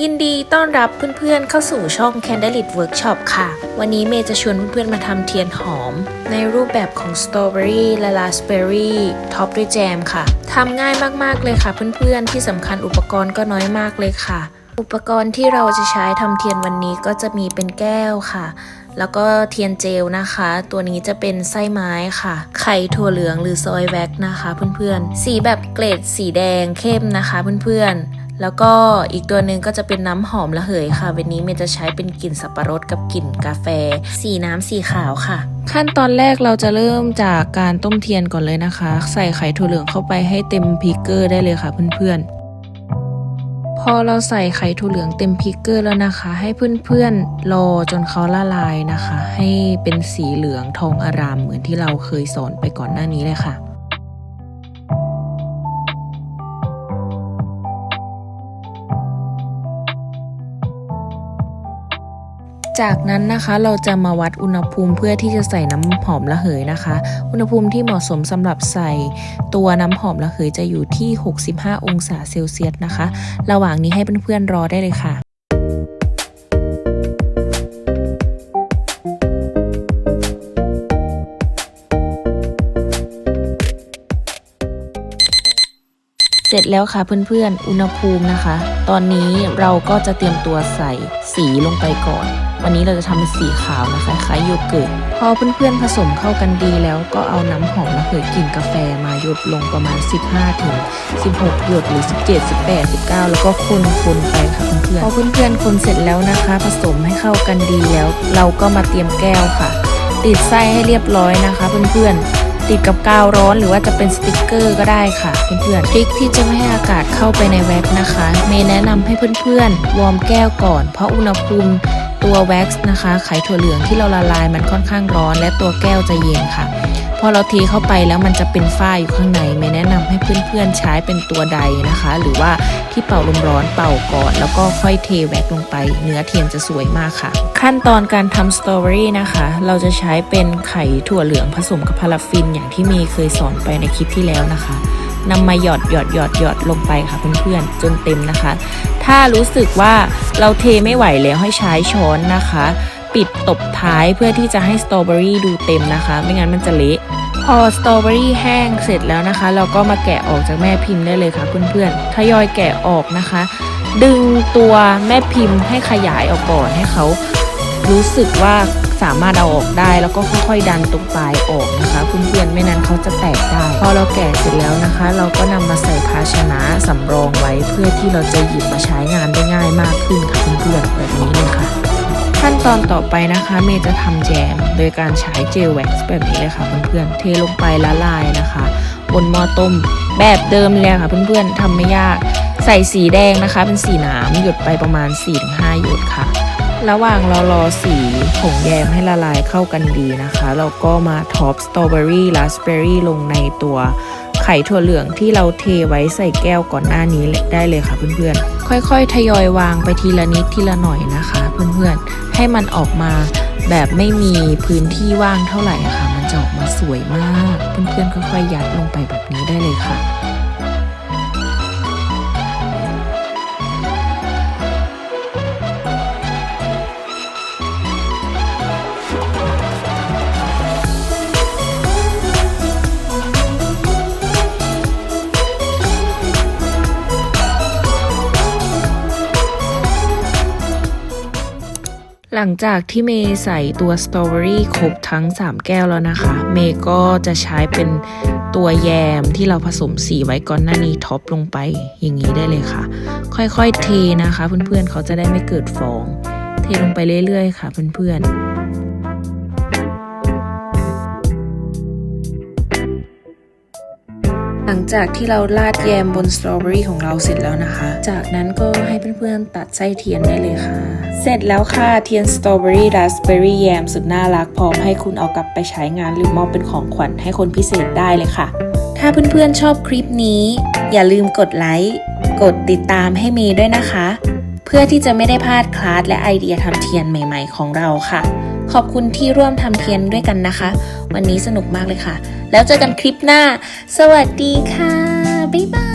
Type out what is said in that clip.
ยินดีต้อนรับเพื่อนๆเข้าสู่ช่อง Candlelit Workshop ค่ะ วันนี้เมย์จะชวนเพื่อนๆมาทำเทียนหอม ในรูปแบบของสตรอเบอรี่และราสเบอรี่ท็อปด้วยแจมค่ะทำง่ายมากๆเลยค่ะเพื่อนๆ ที่สำคัญอุปกรณ์ก็น้อยมากเลยค่ะ อุปกรณ์ที่เราจะใช้ทำเทียนวันนี้ก็จะมีเป็นแก้วค่ะ แล้วก็เทียนเจลนะคะ ตัวนี้จะเป็นไส้ไม้ค่ะ ไข่ถั่วเหลืองหรือซอยแว็กนะคะ เพื่อนๆ สีแบบเกรดสีแดงเข้มนะคะ เพื่อนๆ แล้วก็อีกตัวหนึ่งก็จะเป็นน้ำหอมระเหยค่ะ วันนี้เมย์จะใช้เป็นกลิ่นสับปะรดกับกลิ่นกาแฟ สีน้ำสีขาวค่ะ ขั้นตอนแรกเราจะเริ่มจากการต้มเทียนก่อนเลยนะคะ ใส่ไข่ถั่วเหลืองเข้าไปให้เต็มพิกเกอร์ได้เลยค่ะเพื่อนๆพอเราใส่ไข่ถั่วเหลืองเต็มพิกเกอร์แล้วนะคะ ให้เพื่อนๆรอจนเขาละลายนะคะ ให้เป็นสีเหลืองทองอารามเหมือนที่เราเคยสอนไปก่อนหน้านี้เลยค่ะ จากนั้นนะคะเราจะมาวัดอุณหภูมิเพื่อที่จะใส่น้ำหอมระเหยนะคะ อุณหภูมิที่เหมาะสมสำหรับใส่ตัวน้ำหอมระเหยจะอยู่ที่ 65 องศาเซลเซียสนะคะ ระหว่างนี้ให้เพื่อนๆรอได้เลยค่ะเสร็จแล้วค่ะเพื่อนๆ อุณหภูมินะคะ ตอนนี้เราก็จะเตรียมตัวใส่สีลงไปก่อน วันนี้เราจะทำเป็นสีขาวนะคะคล้ายโยเกิร์ตพอเพื่อนๆผสมเข้ากันดีแล้วก็เอาน้ำหอมระเหยกลิ่นกาแฟมาหยดลงประมาณ 15ถึง16 หยดหรือ 17 18 19 แล้วก็คนๆไปค่ะเพื่อนๆพอเพื่อนๆคนเสร็จแล้วนะคะ ผสมให้เข้ากันดีแล้ว เราก็มาเตรียมแก้วค่ะ ติดไส้ให้เรียบร้อยนะคะ เพื่อนๆติดกับกาวร้อนหรือว่าจะเป็นสติกเกอร์ก็ได้ค่ะเพื่อนๆทริคที่จะไม่ให้อากาศเข้าไปในแว็กนะคะ เมย์แนะนำให้เพื่อนๆ วอร์มแก้วก่อน เพราะอุณหภูมิ ตัวแว็กซ์นะคะไขถั่วเหลืองที่เราละลายมันค่อนข้างร้อน และตัวแก้วจะเย็นค่ะ พอเราเทเข้าไปแล้วมันจะเป็นฝ้าอยู่ข้างในเมย์แนะนำให้เพื่อนๆใช้เป็นตัวใดนะคะ หรือว่าที่เป่าลมร้อนเป่าก่อน แล้วก็ค่อยเทแว็กซ์ลงไป เนื้อเทียนจะสวยมากค่ะ ขั้นตอนการทำสตรอเบอรี่นะคะ เราจะใช้เป็นไข่ถั่วเหลืองผสมกับพาราฟินอย่างที่เมย์เคยสอนไปในคลิปที่แล้วนะคะ นำมาหยอดหยอดหยอดหยอดลงไปค่ะเพื่อนๆจนเต็มนะคะ ถ้ารู้สึกว่าเราเทไม่ไหวแล้วให้ใช้ช้อนนะคะ ปิดตบท้ายเพื่อที่จะให้สตรอเบอรี่ดูเต็มนะคะ ไม่งั้นมันจะเละพอสตรอเบอรี่แห้งเสร็จแล้วนะคะ เราก็มาแกะออกจากแม่พิมพ์ได้เลยค่ะเพื่อนๆทยอยแกะออกนะคะ ดึงตัวแม่พิมพ์ให้ขยายออกก่อนให้เขารู้สึกว่า สามารถเอาออกได้ แล้วก็ค่อยๆดันตรงปลายออกนะคะเพื่อนๆไม่นั้นเขาจะแตกได้ พอเราแกะเสร็จแล้วนะคะ เราก็นำมาใส่ภาชนะสำรองไว้เพื่อที่เราจะหยิบมาใช้งานได้ง่ายมากขึ้นค่ะเพื่อนๆแบบนี้เลยค่ะขั้นตอนต่อไปนะคะเมย์จะทำแจม โดยการใช้เจลแว็กซ์แบบนี้เลยค่ะเพื่อนๆเทลงไปละลายนะคะ บนหม้อต้มแบบเดิมเลยค่ะเพื่อนๆทำไม่ยากใส่สีแดงนะคะ เป็นสีน้ำหยดไปประมาณ4-5หยดค่ะ ระหว่างเรารอสีผงแยมให้ละลายเข้ากันดีนะคะ เราก็มาท็อปสตรอเบอรี่ราสเบอรี่ลงในตัวไข่ถั่วเหลืองที่เราเทไว้ใส่แก้วก่อนหน้านี้ได้เลยค่ะเพื่อนๆ ค่อยๆ ทยอยวางไปทีละนิดทีละหน่อยนะคะ เพื่อนๆ ให้มันออกมาแบบไม่มีพื้นที่ว่างเท่าไหร่ค่ะ มันจะออกมาสวยมาก เพื่อนๆ ค่อยๆ ยัดลงไปแบบนี้ได้เลยค่ะ หลังจากที่เมย์ใส่ตัวสตรอเบอรี่ครบทั้ง 3 แก้วแล้วนะคะ เมย์ก็จะใช้เป็นตัวแยมที่เราผสมสีไว้ก่อนหน้านี้ท็อปลงไปอย่างนี้ได้เลยค่ะ ค่อยๆเทนะคะ เพื่อนๆเขาจะได้ไม่เกิดฟอง เทลงไปเรื่อยๆ ค่ะเพื่อนๆ หลังจากที่เราราดแยมบนสตรอเบอรี่ของเราเสร็จแล้วนะคะ จากนั้นก็ให้เพื่อนๆตัดไส้เทียนได้เลยค่ะ เสร็จแล้วค่ะเทียนสตรอเบอรี่ราสเบอรี่แยมสุดน่ารักพร้อมให้คุณเอากลับไปใช้งานหรือมอบเป็นของขวัญให้คนพิเศษได้เลยค่ะ ถ้าเพื่อนๆชอบคลิปนี้ อย่าลืมกดไลค์กดติดตามให้เมย์ด้วยนะคะ เพื่อที่จะไม่ได้พลาดคลาสและไอเดียทำเทียนใหม่ ๆ ของเราค่ะ ขอบคุณที่ร่วมทำเทียนด้วยกันนะคะ วันนี้สนุกมากเลยค่ะ แล้วเจอกันคลิปหน้า สวัสดีค่ะ บ๊ายบาย